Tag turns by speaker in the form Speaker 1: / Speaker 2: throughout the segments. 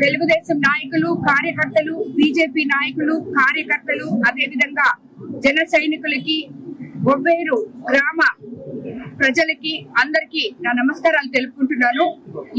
Speaker 1: తెలుగుదేశం నాయకులు కార్యకర్తలు బీజేపీ నాయకులు కార్యకర్తలు అదేవిధంగా జన సైనికులకి ఒవ్వేరు గ్రామ ప్రజలకి అందరికీ నా నమస్కారాలు తెలుపుకుంటున్నాను.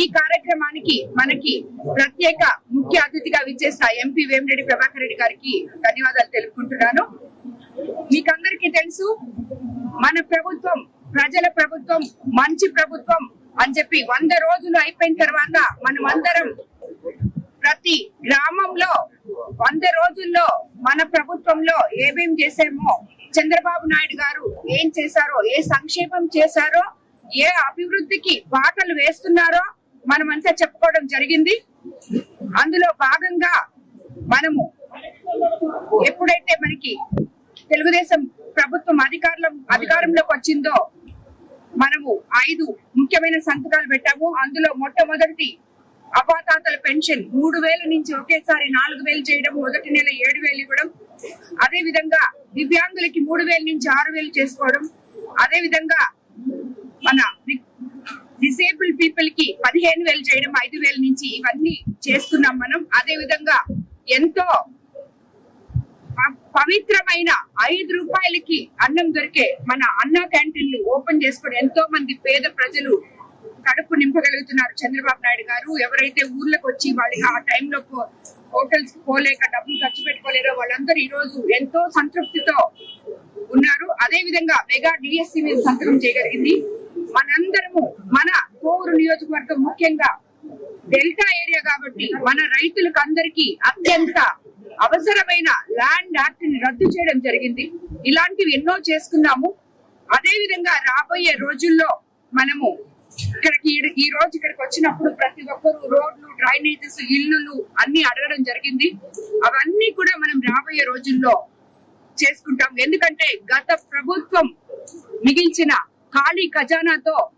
Speaker 1: ఈ కార్యక్రమానికి మనకి ప్రత్యేక ముఖ్య అతిథిగా విచ్చేసిన ఎంపీ వేమిరెడ్డి ప్రభాకర్ రెడ్డి గారికి ధన్యవాదాలు తెలుపుకుంటున్నాను. మీకందరికీ తెలుసు మన ప్రభుత్వం ప్రజల ప్రభుత్వం మంచి ప్రభుత్వం అని చెప్పి వంద రోజులు అయిపోయిన తర్వాత మనం అందరం ప్రతి గ్రామంలో వంద రోజుల్లో మన ప్రభుత్వంలో ఏమేం చేశామో చంద్రబాబు నాయుడు గారు ఏం చేశారో ఏ సంక్షేమం చేశారో ఏ అభివృద్ధికి బాటలు వేస్తున్నారో మనమంతా చెప్పుకోవడం జరిగింది. అందులో భాగంగా మనము ఎప్పుడైతే మనకి తెలుగుదేశం ప్రభుత్వం అధికారం అధికారంలోకి వచ్చిందో మనము ఐదు ముఖ్యమైన సంతకాలు పెట్టాము. అందులో మొట్టమొదటి అపాతాతల పెన్షన్ మూడు వేల నుంచి ఒకేసారి నాలుగు వేలు చేయడం మొదటి నెల ఏడు వేలు ఇవ్వడం. అదే విధంగా దివ్యాంగులకి మూడు వేల నుంచి ఆరు వేలు చేసుకోవడం. అదే విధంగా మన డిసేబుల్ పీపుల్కి పదిహేను వేలు చేయడం ఐదు వేల నుంచి ఇవన్నీ చేస్తున్నాం మనం. అదే విధంగా ఎంతో పవిత్రమైన ఐదు రూపాయలకి అన్నం దొరికే మన అన్న క్యాంటీన్లు ఓపెన్ చేసుకుని ఎంతో మంది పేద ప్రజలు కడుపు నింపగలుగుతున్నారు. చంద్రబాబు నాయుడు గారు ఎవరైతే ఊర్లకు వచ్చి వాళ్ళు ఆ టైంలో హోటల్స్ పోలేక డబ్బులు ఖర్చు పెట్టుకోలేరో వాళ్ళందరూ ఈ రోజు ఎంతో సంతృప్తితో ఉన్నారు. అదే విధంగా మెగా డిఎస్సి మీద సంతకం చేయగలిగింది. మనందరము మన కోవూరు నియోజకవర్గం ముఖ్యంగా డెల్టా ఏరియా కాబట్టి మన రైతులకు అందరికీ అత్యంత అవసరమైన ల్యాండ్ యాక్ట్ని రద్దు చేయడం జరిగింది. ఇలాంటివి ఎన్నో చేసుకున్నాము. అదే విధంగా రాబోయే రోజుల్లో మనము ఇక్కడికి ఈ- ఈ రోజు ఇక్కడికి వచ్చినప్పుడు ప్రతి ఒక్కరు రోడ్లు డ్రైనేజెస్ ఇల్లులు అన్ని అడగడం జరిగింది. అవన్నీ కూడా మనం రాబోయే రోజుల్లో చేసుకుంటాం ఎందుకంటే గత ప్రభుత్వం మిగిల్చిన ఖాళీ ఖజానాతో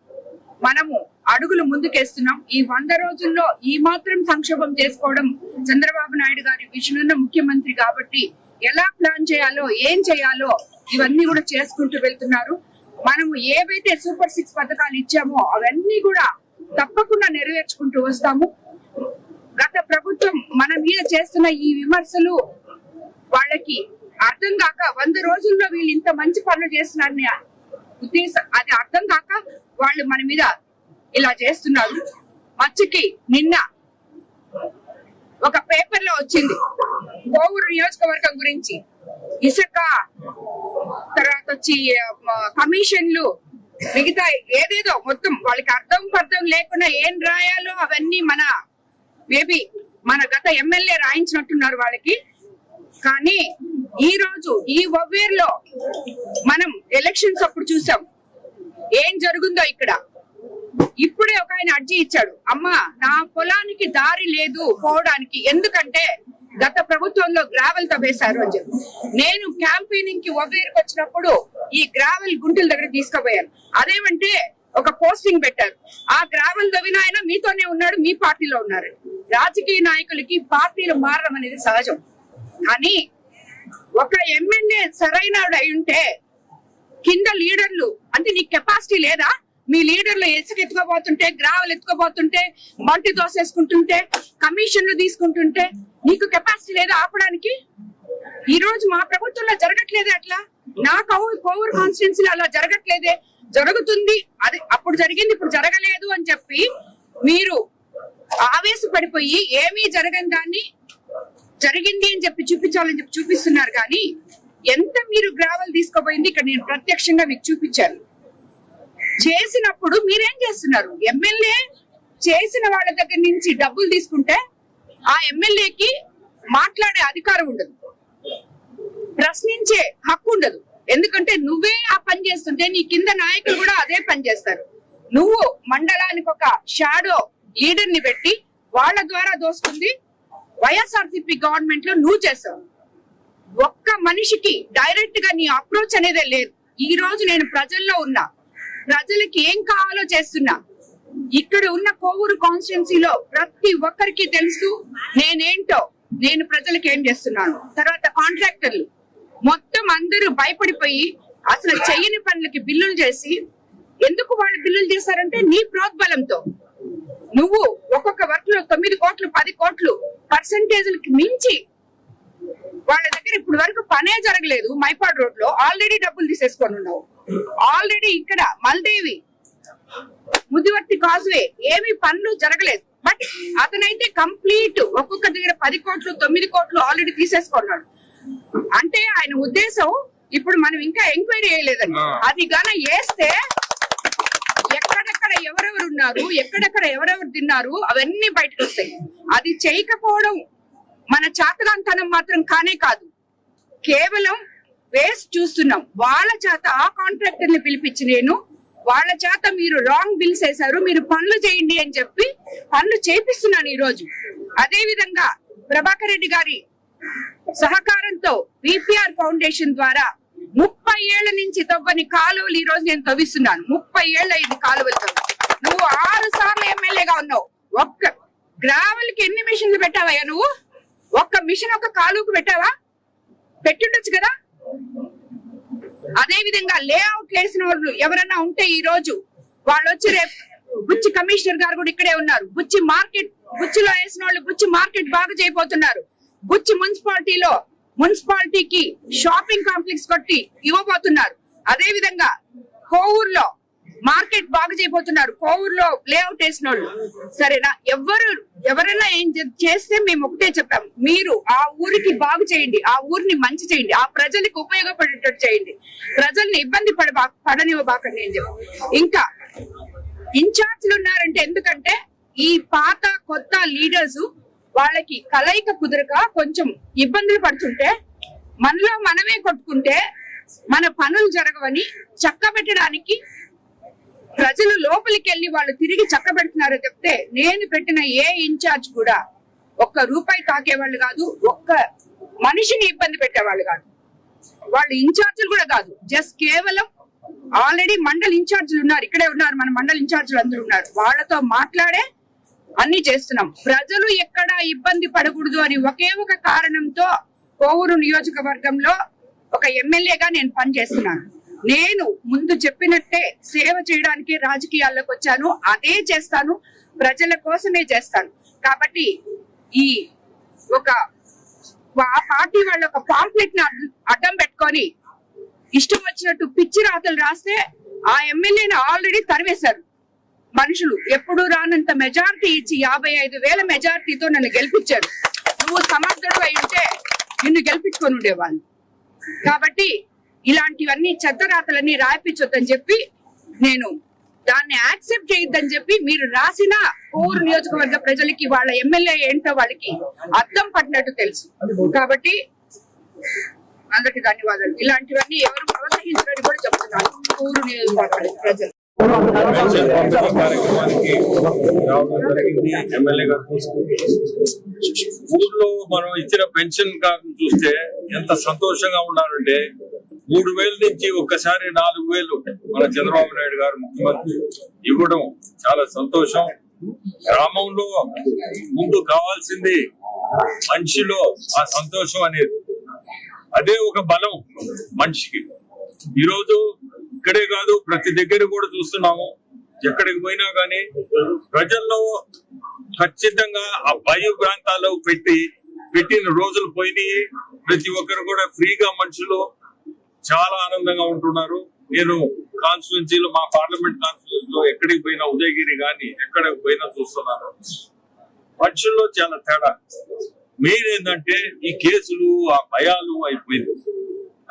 Speaker 1: మనము అడుగులు ముందుకేస్తున్నాం. ఈ వంద రోజుల్లో ఈ మాత్రం సంక్షోభం చేసుకోవడం చంద్రబాబు నాయుడు గారి విజన్ ఉన్న ముఖ్యమంత్రి కాబట్టి ఎలా ప్లాన్ చేయాలో ఏం చేయాలో ఇవన్నీ కూడా చేసుకుంటూ వెళ్తున్నారు. మనము ఏవైతే సూపర్ సిక్స్ పథకాలు ఇచ్చామో అవన్నీ కూడా తప్పకుండా నెరవేర్చుకుంటూ వస్తాము. గత ప్రభుత్వం మన మీద చేస్తున్న ఈ విమర్శలు వాళ్ళకి అర్థం కాక వంద రోజుల్లో వీళ్ళు ఇంత మంచి పనులు చేస్తున్నారని ఉద్దేశం అది అర్థం కాక వాళ్ళు మన మీద ఇలా చేస్తున్నారు మచ్చకి నిన్న ఒక పేపర్లో వచ్చింది. కోవూరు నియోజకవర్గం గురించి. ఇసుక తర్వాత వచ్చి కమిషన్లు మిగతా ఏదేదో మొత్తం వాళ్ళకి అర్థం పర్థం లేకుండా ఏం రాయాలో అవన్నీ మన మేబీ మన గత ఎమ్మెల్యే రాయించినట్టున్నారు వాళ్ళకి. కానీ ఈ రోజు ఈ ఒవ్వేరులో మనం ఎలక్షన్స్ అప్పుడు చూసాం. ఏం జరుగుందో ఇక్కడ? ఇప్పుడే ఒక ఆయన అర్జీ ఇచ్చాడు. అమ్మా నా పొలానికి దారి లేదు పోవడానికి. ఎందుకంటే గత ప్రభుత్వంలో గ్రావెల్ తవ్వేశారు అని చెప్పి నేను క్యాంపెయినింగ్కి ఒవ్వేరుకు వచ్చినప్పుడు ఈ గ్రావెల్ గుంటల దగ్గర తీసుకుపోయాను. అదేమంటే ఒక పోస్టింగ్ పెట్టారు. ఆ గ్రావెల్ తవ్విన ఆయన మీతోనే ఉన్నాడు మీ పార్టీలో ఉన్నారు. రాజకీయ నాయకులకి పార్టీలు మారడం అనేది సహజం. కానీ ఒక ఎమ్మెల్యే సరైన అయి ఉంటే కింద లీడర్లు అంటే నీ కెపాసిటీ లేదా? మీ లీడర్లు ఇసుక ఎత్తుకోబోతుంటే గ్రావెల్ ఎత్తుకోబోతుంటే మంటి దోసేసుకుంటుంటే కమిషన్లు తీసుకుంటుంటే నీకు కెపాసిటీ లేదా ఆపడానికి? ఈ రోజు మా ప్రభుత్వంలో జరగట్లేదే అట్లా? నా కౌ- కోవూరు కాన్స్టిట్యున్సీలో అలా జరగట్లేదే? జరుగుతుంది. అది అప్పుడు జరిగింది ఇప్పుడు జరగలేదు అని చెప్పి మీరు ఆవేశపడిపోయి ఏమీ జరగని దాన్ని జరిగింది అని చెప్పి చూపించాలని చెప్పి చూపిస్తున్నారు కానీ ఎంత మీరు గ్రావెల్ తీసుకోపోయింది ఇక్కడ నేను ప్రత్యక్షంగా మీకు చూపించాను. చేసినప్పుడు మీరేం చేస్తున్నారు? ఎమ్మెల్యే చేసిన వాళ్ళ దగ్గర నుంచి డబ్బులు తీసుకుంటే ఆ ఎమ్మెల్యేకి మాట్లాడే అధికారం ఉండదు. ప్రశ్నించే హక్కు ఉండదు. ఎందుకంటే నువ్వే ఆ పని చేస్తుంటే నీ కింద నాయకులు కూడా అదే పని చేస్తారు. నువ్వు మండలానికి ఒక షాడో లీడర్ని పెట్టి వాళ్ళ ద్వారా దోసుకుంది వైఎస్ఆర్సీపీ గవర్నమెంట్లో నువ్వు చేసావు ఒక్క మనిషికి డైరెక్ట్గా నీ అప్రోచ్ అనేదే లేదు. ఈ రోజు నేను ప్రజల్లో ఉన్నా. ప్రజలకి ఏం కావాలో చేస్తున్నా. ఇక్కడ ఉన్న కోవూరు కాన్స్టిట్యున్సీలో ప్రతి ఒక్కరికి తెలుసు నేనేంటో నేను ప్రజలకు ఏం చేస్తున్నాను. తర్వాత కాంట్రాక్టర్లు. మొత్తం అందరూ భయపడిపోయి అసలు చెయ్యని పనులకి బిల్లులు చేసి ఎందుకు వాళ్ళు బిల్లులు చేశారంటే నీ ప్రోద్బలంతో. నువ్వు ఒక్కొక్క వర్క్లో తొమ్మిది కోట్లు పది కోట్లు పర్సంటేజ్లకి మించి వాళ్ళ దగ్గర ఇప్పుడు వరకు పనే జరగలేదు. మైపాడు రోడ్లో ఆల్రెడీ డబ్బులు తీసేసుకొని ఉన్నావు. ఆల్రెడీ ఇక్కడ మల్దేవి ముదివర్తి కాజ్వే. ఏమి పనులు జరగలేదు. బట్ అతనైతే కంప్లీట్ ఒక్కొక్క దగ్గర పది కోట్లు తొమ్మిది కోట్లు ఆల్రెడీ తీసేసుకున్నాడు. అంటే ఆయన ఉద్దేశం ఇప్పుడు మనం ఇంకా ఎంక్వైరీ చేయలేదని అది గాన వేస్తే ఎక్కడెక్కడ ఎవరెవరు ఉన్నారు ఎక్కడెక్కడ ఎవరెవరు తిన్నారు అవన్నీ బయటకు వస్తాయి. అది చేయకపోవడం మన చాతగాంతనం మాత్రం కానే కాదు. కేవలం వేస్ట్ చూస్తున్నాం. వాళ్ళ చేత ఆ కాంట్రాక్టర్ని పిలిపించి నేను వాళ్ళ చేత మీరు రాంగ్ బిల్స్ వేశారు మీరు పనులు చేయండి అని చెప్పి పనులు చేపిస్తున్నాను ఈ రోజు అదే విధంగా ప్రభాకర్ రెడ్డి గారి సహకారంతో విపిఆర్ ఫౌండేషన్ ద్వారా ముప్పై ఏళ్ళ నుంచి తవ్వని కాలువలు ఈ రోజు నేను తవ్విస్తున్నాను. ముప్పై ఏళ్ళ ఇది కాలువలతో నువ్వు ఆరు సార్లు ఎమ్మెల్యేగా ఉన్నావు. ఒక్క గ్రావెల్కి ఎన్ని మిషన్లు పెట్టావయ్యా నువ్వు? ఒక్క మిషన్ ఒక కాలువకు పెట్టావా? పెట్టుండొచ్చు కదా? అదే విధంగా లేఅవుట్ వేసిన వాళ్ళు ఎవరన్నా ఉంటే ఈ రోజు వాళ్ళు వచ్చి రేపు బుచ్చి కమిషనర్ గారు కూడా ఇక్కడే ఉన్నారు. బుచ్చి మార్కెట్ బుచ్చిలో వేసిన వాళ్ళు బుచ్చి మార్కెట్ బాగా చేయబోతున్నారు. బుచ్చి మున్సిపాలిటీలో మున్సిపాలిటీకి షాపింగ్ కాంప్లెక్స్ కొట్టి ఇవ్వబోతున్నారు. అదే విధంగా కోవూరులో మార్కెట్ బాగు చేయబోతున్నారు కోవూరులో లేఅవుట్ వేసిన వాళ్ళు సరేనా? ఎవరు ఎవరైనా ఏం చేస్తే మేము ఒకటే చెప్పాం మీరు ఆ ఊరికి బాగు చేయండి. ఆ ఊరిని మంచి చేయండి. ఆ ప్రజలకు ఉపయోగపడేటట్టు చేయండి. ప్రజల్ని ఇబ్బంది పడబా పడనివ్వబాకండి అని చెప్పి. ఇంకా ఇన్ఛార్జ్లు ఉన్నారంటే ఎందుకంటే ఈ పాత కొత్త లీడర్స్ వాళ్ళకి కలయిక కుదరక కొంచెం ఇబ్బందులు పడుతుంటే మనలో మనమే కొట్టుకుంటే మన పనులు జరగవని చక్కబెట్టడానికి ప్రజలు లోపలికి వెళ్ళి వాళ్ళు తిరిగి చక్కబెడుతున్నారో చెప్తే నేను పెట్టిన ఏ ఇన్ఛార్జ్ కూడా ఒక్క రూపాయి తాకేవాళ్ళు కాదు ఒక్క మనిషిని ఇబ్బంది పెట్టేవాళ్ళు కాదు. వాళ్ళు ఇన్ఛార్జీలు కూడా కాదు జస్ట్ కేవలం ఆల్రెడీ మండల్ ఇన్ఛార్జీలు ఉన్నారు ఇక్కడే ఉన్నారు మన మండల్ ఇన్ఛార్జీలు అందరూ ఉన్నారు. వాళ్ళతో మాట్లాడే అన్ని చేస్తున్నాం. ప్రజలు ఎక్కడ ఇబ్బంది పడకూడదు అని ఒకే ఒక కారణంతో కోవూరు నియోజకవర్గంలో ఒక ఎమ్మెల్యేగా నేను పనిచేస్తున్నాను. నేను ముందు చెప్పినట్టే సేవ చేయడానికి రాజకీయాల్లోకి వచ్చాను. అదే చేస్తాను. ప్రజల కోసమే చేస్తాను. కాబట్టి ఈ ఒక ఆ పార్టీ వాళ్ళ ఒక పాంప్లెట్ని అడ్డం పెట్టుకొని ఇష్టం వచ్చినట్టు పిచ్చి రాతలు రాస్తే ఆ ఎమ్మెల్యేని ఆల్రెడీ తరివేశారు. మనుషులు ఎప్పుడు రానంత మెజారిటీ ఇచ్చి యాభై ఐదు వేల మెజారిటీతో నన్ను గెలిపించారు. నువ్వు సమర్థుడు అయి ఉంటే నిన్ను గెలిపించుకొని ఉండేవాళ్ళు. కాబట్టి ఇలాంటివన్నీ చెత్తరాతలన్నీ రాయిపించొద్దని చెప్పి నేను దాన్ని యాక్సెప్ట్ చేయొద్దని చెప్పి మీరు రాసిన ఊరు నియోజకవర్గ ప్రజలకి వాళ్ళ ఎమ్మెల్యే ఏంటో వాళ్ళకి అర్థం పడినట్టు తెలుసు. కాబట్టి అందరికి ధన్యవాదాలు. ఇలాంటివన్నీ ఎవరు ప్రోత్సహించారని కూడా చెప్తున్నాను. ఊరు నియోజకవర్గ ప్రజలు.
Speaker 2: కార్యక్రమానికి రావడం జరిగింది. ఎమ్మెల్యే గారు ఊర్లో మనం ఇచ్చిన పెన్షన్ కార్డు చూస్తే ఎంత సంతోషంగా ఉన్నారంటే మూడు వేల నుంచి ఒక్కసారి నాలుగు వేలు మన చంద్రబాబు నాయుడు గారు ముఖ్యమంత్రి ఇవ్వడం చాలా సంతోషం. గ్రామంలో ముందు కావాల్సింది మనిషిలో ఆ సంతోషం అనేది. అదే ఒక బలం మనిషికి. ఈరోజు ఇక్కడే కాదు ప్రతి దగ్గర కూడా చూస్తున్నాము. ఎక్కడికి పోయినా కానీ ప్రజల్లో ఖచ్చితంగా ఆ బయో ప్రాంతాల్లో పెట్టి పెట్టిన రోజులు పోయినాయి. ప్రతి ఒక్కరు కూడా ఫ్రీగా మనుషులు చాలా ఆనందంగా ఉంటున్నారు. నేను కాన్స్టిట్యున్సీలో మా పార్లమెంట్ కాన్స్టిట్యున్సీలో ఎక్కడికి పోయినా ఉదయగిరి కానీ ఎక్కడికి పోయినా చూస్తున్నాను. మనుషుల్లో చాలా తేడా. మెయిన్ ఏంటంటే ఈ కేసులు ఆ భయాలు అయిపోయింది.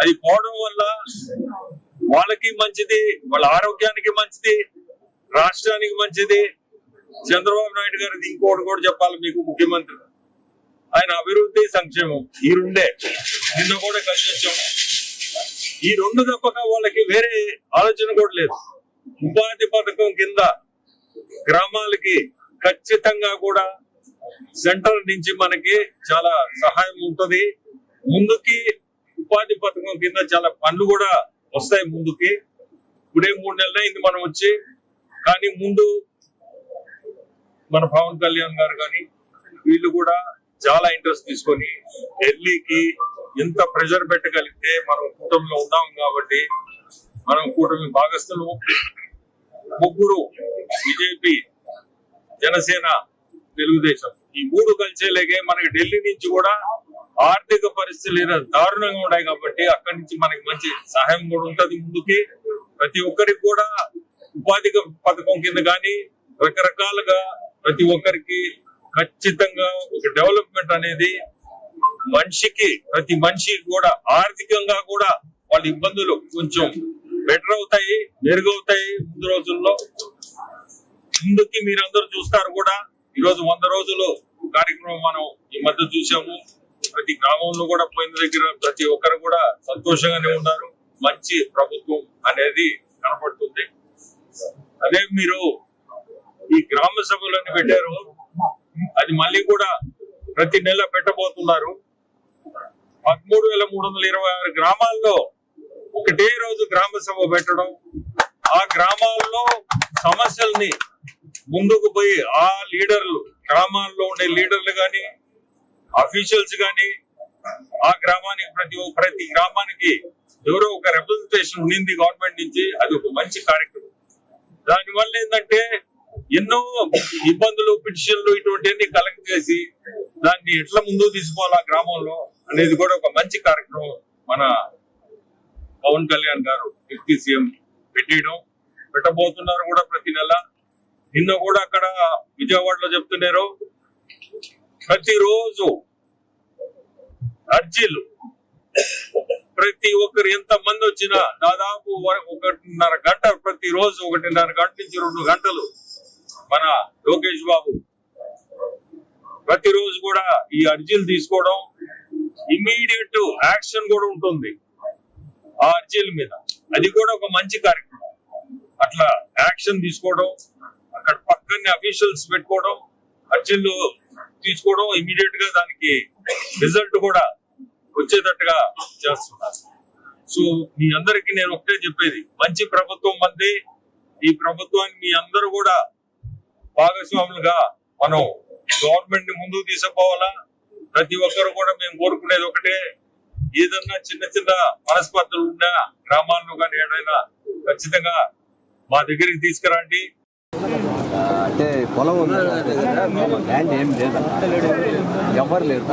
Speaker 2: అది పోవడం వల్ల వాళ్ళకి మంచిది వాళ్ళ ఆరోగ్యానికి మంచిది రాష్ట్రానికి మంచిది. చంద్రబాబు నాయుడు గారిది ఇంకోటి కూడా చెప్పాలి మీకు ముఖ్యమంత్రి. ఆయన అభివృద్ధి సంక్షేమం ఈ రెండే. నిన్న కూడా కలిసి వచ్చాము ఈ రెండు తప్పక వాళ్ళకి వేరే ఆలోచన కూడా లేదు. ఉపాధి పథకం కింద గ్రామాలకి ఖచ్చితంగా కూడా సెంటర్ నుంచి మనకి చాలా సహాయం ఉంటుంది. ముందుకి ఉపాధి పథకం కింద చాలా పనులు కూడా వస్తాయి ముందుకి. ఇప్పుడే మూడు నెలలు అయింది మనం వచ్చి. కానీ ముందు మన పవన్ కళ్యాణ్ గారు కానీ వీళ్ళు కూడా చాలా ఇంట్రెస్ట్ తీసుకొని ఢిల్లీకి ఎంత ప్రెషర్ పెట్టగలిగితే మనం కూటమిలో ఉన్నాం కాబట్టి మనం కూటమి భాగస్థులు ముగ్గురు బీజేపీ జనసేన తెలుగుదేశం ఈ మూడు కలిసేలాగే మనకి ఢిల్లీ నుంచి కూడా ఆర్థిక పరిస్థితులు ఏదో దారుణంగా ఉన్నాయి కాబట్టి అక్కడి నుంచి మనకి మంచి సహాయం కూడా ఉంటది ముందుకి. ప్రతి ఒక్కరికి కూడా ఉపాధి పథకం కింద కానీ రకరకాలుగా ప్రతి ఒక్కరికి ఖచ్చితంగా ఒక డెవలప్మెంట్ అనేది మనిషికి ప్రతి మనిషికి కూడా ఆర్థికంగా కూడా వాళ్ళ ఇబ్బందులు కొంచెం బెటర్ అవుతాయి మెరుగవుతాయి ముందు రోజుల్లో. ముందుకి మీరందరూ చూస్తారు కూడా ఈ రోజు వంద రోజులు కార్యక్రమం మనం ఈ మధ్య చూసాము ప్రతి గ్రామంలో కూడా పోయిన దగ్గర ప్రతి ఒక్కరు కూడా సంతోషంగానే ఉన్నారు. మంచి ప్రభుత్వం అనేది కనపడుతుంది అదే మీరు ఈ గ్రామ సభలను పెట్టారు. అది మళ్ళీ కూడా ప్రతి నెల పెట్టబోతున్నారు. పదమూడు వేల మూడు వందల ఇరవై ఆరు గ్రామాల్లో ఒకటే రోజు గ్రామ సభ పెట్టడం. ఆ గ్రామాల్లో సమస్యల్ని ముందుకు పోయి ఆ లీడర్లు గ్రామాల్లో ఉండే లీడర్లు కానీ అఫీషియల్స్ గాని ఆ గ్రామానికి ప్రతి ప్రతి గ్రామానికి ఎవరో ఒక రిప్రజెంటేషన్ ఉండింది గవర్నమెంట్ నుంచి అది ఒక మంచి కార్యక్రమం. దాని వల్ల ఏంటంటే ఎన్నో ఇబ్బందులు పిటిషన్లు ఇటువంటివన్నీ కలెక్ట్ చేసి దాన్ని ఎట్లా ముందుకు తీసుకోవాలి ఆ గ్రామంలో అనేది కూడా ఒక మంచి కార్యక్రమం మన పవన్ కళ్యాణ్ గారు డిప్యూటీ సీఎం పెట్టేయడం. పెట్టబోతున్నారు కూడా ప్రతి నెల. నిన్న కూడా అక్కడ విజయవాడలో చెప్తున్నారు. ప్రతిరోజు అర్జీలు. ప్రతి ఒక్కరు ఎంత మంది వచ్చినా దాదాపు ఒకటిన్నర గంట ప్రతి రోజు ఒకటిన్నర గంట నుంచి రెండు గంటలు మన లోకేష్ బాబు. ప్రతిరోజు కూడా ఈ అర్జీలు తీసుకోవడం ఇమీడియట్ యాక్షన్ కూడా ఉంటుంది ఆ అర్జీల మీద. అది కూడా ఒక మంచి కార్యక్రమం. అట్లా యాక్షన్ తీసుకోవడం అక్కడ పక్కనే అఫీషియల్స్ పెట్టుకోవడం అర్జీలు తీసుకోవడం ఇమీడియట్గా దానికి రిజల్ట్ కూడా వచ్చేటట్టుగా చేస్తున్నారు. సో మీ అందరికి నేను ఒకటే చెప్పేది. మంచి ప్రభుత్వం మంది ఈ ప్రభుత్వాన్ని మీ అందరూ కూడా భాగస్వాములుగా మనం గవర్నమెంట్ని ముందుకు తీసుకుపోవాలా? ప్రతి ఒక్కరు కూడా మేము కోరుకునేది ఒకటే. ఏదన్నా చిన్న చిన్న మనస్పర్ధలు ఉన్నా గ్రామాల్లో కానీ ఏదైనా ఖచ్చితంగా మా దగ్గరికి తీసుకురండి.
Speaker 3: అంటే పొలం ఉంది ల్యాండ్ ఏం లేదు ఎవరు లేరు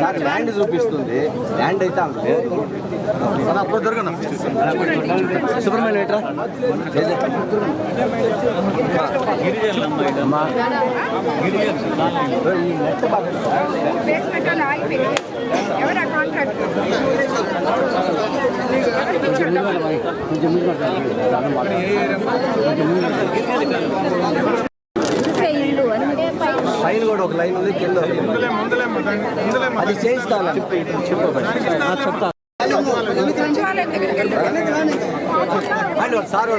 Speaker 3: సార్ ల్యాండ్ చూపిస్తుంది. ల్యాండ్ అయితే అంత లేదు. అప్పుడు దొరకను సుబ్రహ్మణ్యం ఏంట్రా అమ్మా పైన కూడా ఒక లైన్ ఉంది కింద. అది చేయిస్తాను చెప్తా. సార్